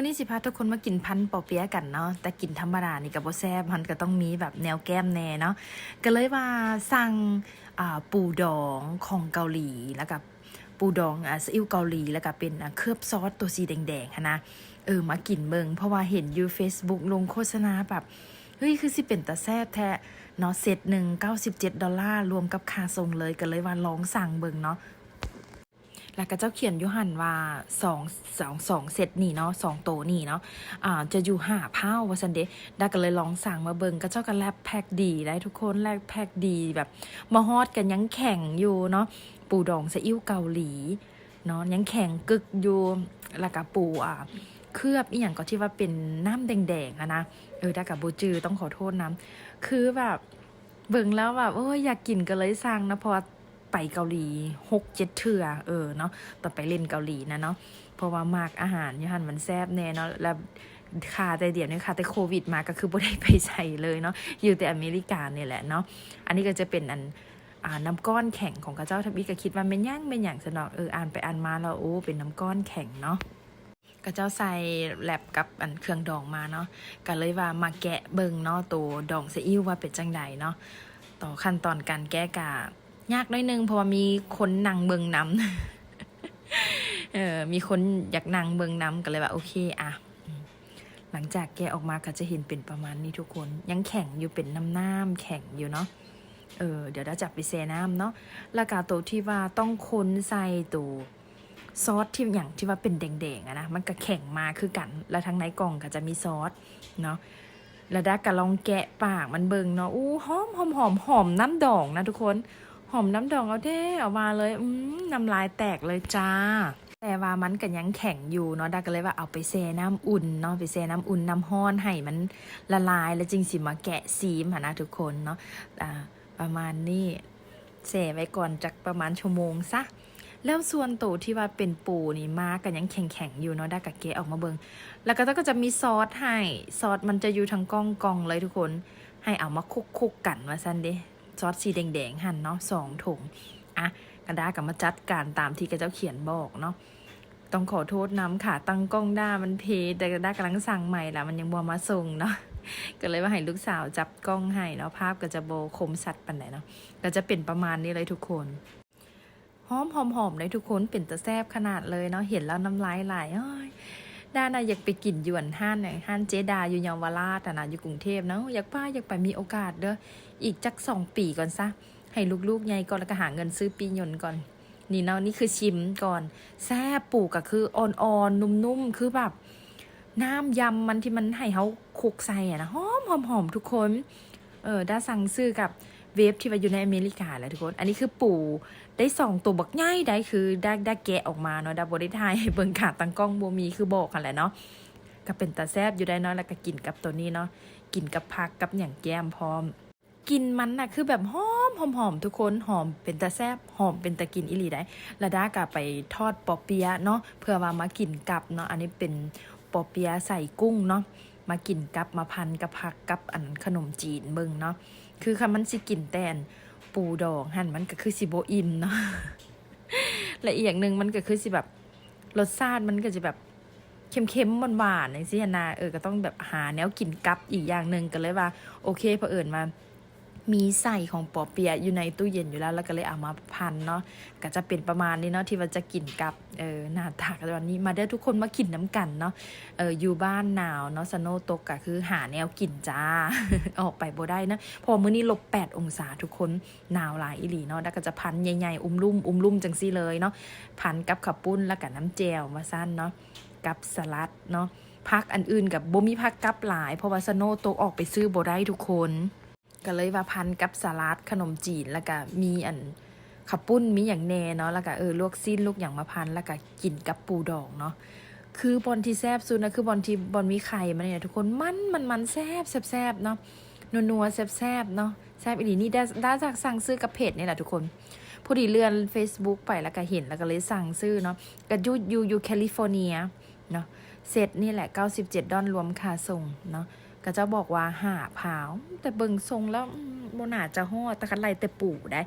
วันนี้สิพาทุกคนมากินพันธ์ปอเปี๊ยะกันเนาะแต่กินธรรมดานี่กับโบแซบมันก็ต้องมีแบบแนวแก้มแน่เนาะก็เลยว่าสั่งปูดองของเกาหลีแล้วกับปูดองอ่าซีอิ๊วเกาหลีแล้วก็เป็นเคลือบซอสตัวสีแดงๆนะเออมากินเบิงเพราะว่าเห็นอยู่ Facebook ลงโฆษณาแบบเฮ้ยคือสิเป็นตาแซบแท้เนาะเซตหนึ่งเก้าสิบเจ็ดดอลลาร์รวมกับค่าส่งเลยก็เลยว่าลองสั่งเบิงเนาะ แล้วก็เจ้าเขียนยูหันว่าสองสองสองเซตนี่เนาะสองโตนี่เนาะอ่าจะอยู่หาเผาว่าซันเดได้ก็เลยลองสั่งมาเบิงก็เจ้าก็แลบแพ็กดีได้ทุกคนแลบแพ็กดีแบบมาฮอดกันยังแข็งอยู่เนาะปูดองซีอิ๊วเกาหลีเนาะยังแข็งกึกอยู่แล้วก็ปูอ่าเคลือบอีหยังก็ที่ว่าเป็นน้ำแดงๆอะนะเออด้กับโบจือต้องขอโทษน้ำคือแบบเบิ่งแล้วแบบโอ้ยอยากกินก็เลยสั่งนะเพราะ ไปเกาหลีหกเจ็ดเทื่อเออเนาะต่อไปเล่นเกาหลีนะเนาะเพราะว่ามากอาหารอยูหันมันแซ่บแน่เนาะแล้วค่าแต่เดี๋ยวนี้ค่ะแต่โควิดมาก็คือบ่ได้ไปใส่เลยเนาะอยู่แต่อเมริกาเนี่ยแหละเนาะอันนี้ก็จะเป็นอันอ่าน้ำก้อนแข็งของกระเจ้าทับอีก็คิดว่าเป็นย่างเป็นอย่างสนอกเอออ่านไปอ่านมาแล้วโอ้เป็นน้ำก้อนแข็งเนาะก็เจ้าใส่แลบกับอันเครื่องดองมาเนาะก็เลยว่ามาแกะเบิงเนาะตัวดองซีอิ๊วว่าเป็นจังใดเนาะต่อขั้นตอนการแก้กะ ยากน้อยนึงเพราะว่ามีคนนั่งเบิงน้ำเออมีคนอยากนั่งเบิงน้ำก็เลยว่าโอเคอะหลังจากแกะออกมาก็จะเห็นเป็นประมาณนี้ทุกคน ยังแข็งอยู่เป็นน้ำน้ำแข็งอยู่เนาะเออเดี๋ยวเราจับไปเซน้ำเนาะแล้วก็ตัวที่ว่าต้องคนใส่ตัวซอสที่อย่างที่ว่าเป็นแดงๆอะนะมันก็แข็งมาคือกัน แล้วทั้งในกล่องก็จะมีซอสเนาะแล้วด้ก็ลองแกะปากมันเบิงเนาะอู้หอมหอมหอมหอมน้ำดองนะทุกคน หอมน้ำดองเอาเด้ออกมาเลย อืมน้ำลายแตกเลยจ้า แต่ว่ามันก็ยังแข็งอยู่เนาะดาก็เลยว่าเอาไปแช่น้ำอุ่นเนาะไปแช่น้ำอุ่นน้ำห้อนให้มันละลายแล้วจึงสิมาแกะซีมหนะทุกคนเนาะอ่าประมาณนี้แช่ไว้ก่อนจักประมาณชั่วโมงซะแล้วส่วนตัวที่ว่าเป็นปูนี่มากันยังแข็งๆอยู่เนาะได้กับเกะออกมาเบิงแล้วก็ก็จะมีซอสให้ ซอสมันจะอยู่ทั้งกล้องกองเลยทุกคน ให้เอามาคุกคุกกันว่าซันเด ซอสสีแดงๆหั่นเนาะสองถุงอะกระดากับมาจัดการตามที่กระเจ้าเขียนบอกเนาะต้องขอโทษน้ำค่ะ ตั้งกล้องด้ามันเพแต่กระดากำลังสั่งใหม่ละมันยังบวมาส่งเนาะก็เลยว่าให้ลูกสาวจับกล้องให้เนาะภาพก็จะโบคมสัตว์ปันไหนเนาะก็จะเป็นประมาณนี้เลยทุกคนหอมหอมหอมเลยทุกคนเป็นตะแซบขนาดเลยเนาะเห็นแล้วน้ำลายไหลอ้ย ด้านนะอยากไปกินยวนห้านไหนห้านเจดาอยู่เยาวราชอะนะอยู่กรุงเทพเนาะอยากป้าอยากไปมีโอกาสเด้ออีกจักสองปีก่อนซะ ให้ลูกๆไงก่อนแล้วก็หาเงินซื้อปียนต์ก่อน นี่เนาะนี่คือชิมก่อนแซ่บปลูกก็คืออ่อนๆนุ่มๆคือแบบน้ำยำมันที่มันให้เขาคุกใส่อะนะหอมหอมหอมทุกคน เออด้สั่งซื้อกับ เวฟที่ว่าอยู่ในอเมริกาแหละทุกคน อันนี้คือปู่ได้สองตัวบักง่ายได้คือได้ได้แกะออกมาเนาะด้บได้ทายเบิ่งขาดตังกล้องโบมีคือบอกกันแหละเนาะก็เป็นตาแซบอยู่ได้เนาะแล้วก็กินกับตัวนี้เนาะกินกับผักกับอย่างแก้มพร้อม กินมันน่ะคือแบบหอมหอมหอมทุกคนหอมเป็นตาแซบหอมเป็นตะกินอิลีได้แล้วด้ากะไปทอดปอเปียะเนาะเพื่อว่ามากินกับเนาะอันนี้เป็นปอเปียะใส่กุ้งเนาะมากินกับมาพันกับผักกับอันขนมจีนเบิ่งเนาะ คือคำมันสิกินแตนปูดองหั่นมันก็คือสิโบอิมเนาะและอีกอย่างหนึ่งมันก็คือสิแบบรสชาติมันก็จะแบบเค็มๆหวานๆอย่างที่นาเออก็ต้องแบบหาแนวกินกับอีกอย่างหนึ่งก็เลยว่า โอเคเผอิญมา มีใส่ของปอเปียะอยู่ในตู้เย็นอยู่แล้วแล้วก็เลยเอามาพันเนาะก็จะเป็นประมาณนี้เนาะที่ว่าจะกินกับเออหน้าตากันวันนี้มาได้ทุกคนมากินน้ำกันเนาะเอออยู่บ้านหนาวเนาะสโนว์ตกก็คือหาแนวกินจ้าออกไปบ่ได้นะพอมื้อนี้ลบแปดองศาทุกคนหนาวหลายอีหลีเนาะแล้วก็จะพันใหญ่ๆอุ้มลุ่มอุ้มลุ่มจังซี่เลยเนาะพันกับขับปุ้นแล้วกับน้ำแจวมาสั้นเนาะกับสลัดเนาะพักอันอื่นกับบ่มีพักกับหลาย เพราะว่าสโนว์ตกออกไปซื้อบ่ได้ทุกคน ก็เลยว่าพันกับสลัดขนมจีนแล้วก็มีอันขับปุ้นมีอย่างแน่เนาะแล้วก็เออลวกสิ้นลูกอย่างมาพันแล้วก็กินกับปูดองเนาะคือบอลที่แซบสุดนะคือบอลที่บอลมีไข่มันเนี่ยทุกคนมันมันมันแซบแซบแซบเนาะนัวนัวแซบแซบเนาะแซบอีหลีนี่ได้ได้จากสั่งซื้อกับเพจนี่แหละทุกคนพอดีเลื่อน Facebook ไปแล้วก็เห็นแล้วก็เลยสั่งซื้อเนาะก็อยูยูยูแคลิฟอร์เนียเนาะเสร็จนี่แหละ 97 ดอลรวมค่าส่งเนาะ ก็จะบอกว่าหาผาว แต่เบิ่งทรงแล้วโมนาจะฮอดแต่คันไลแต่ปู่ได้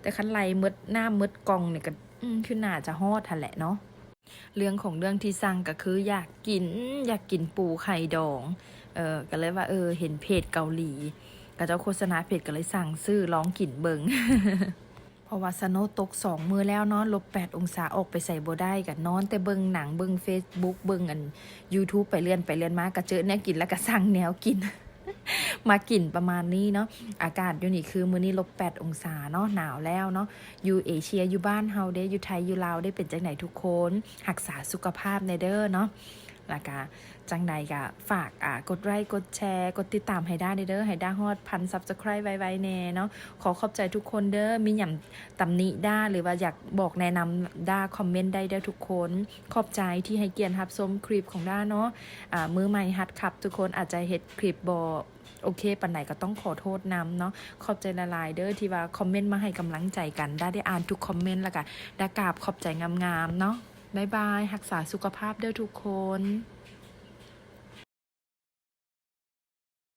แต่คันไลมืดหน้ามืดกองเนี่ยก็คือหน่าจะฮอดทันแหละเนาะเรื่องของเรื่องที่สั่งก็คืออยากกินอยากกินปูไข่ดอง เออก็เลยว่าเออเห็นเพจเกาหลี ก็เจ้าโฆษณาเพจก็เลยสั่งซื้อลองกินเบิง เพราะว่าสโนตกสองมือแล้วเนาะลบแปดองศาออกไปใส่บ่ได้กันนอน แต่เบิงหนังเบิง Facebook เบิงอัน YouTube ไปเลื่อนไปเลื่อนมาก็เจอแนวกินแล้วก็สั่งแนวกิน มากินประมาณนี้เนาะอากาศอยู่นี่คือมื้อนี้ลบ8องศาเนาะหนาวแล้วเนาะอยู่เอเชียอยู่บ้านเฮาเด้อยู่ไทยอยู่ลาวได้เป็นจังไหนทุกคนรักษาสุขภาพในเด้อเนาะ แล้วก็จังใดก็ฝากอ่ากดไลค์กดแชร์ กดติดตามให้ได้เด้อให้ได้ฮอดพัน Subscribe ไวๆแน่เนาะขอขอบใจทุกคนเด้อมีหยังตำหนิได้หรือว่าอยากบอกแนะนำได้คอมเมนต์ได้เด้อทุกคน ขอบใจที่ให้เกียรติรับชมคลิปของด้าเนาะอ่ามือใหม่หัดขับ ทุกคนอาจจะเฮ็ดคลิปบอโอเคปันไหนก็ต้องขอโทษนำเนาะ ขอบใจละลายเด้อที่ว่าคอมเมนต์มาให้กำลังใจกัน ได้ได้อ่านทุกคอมเมนต์แล้วก็ได้กราบขอบใจงามๆเนาะ บายบายรักษาสุขภาพเด้อทุกคน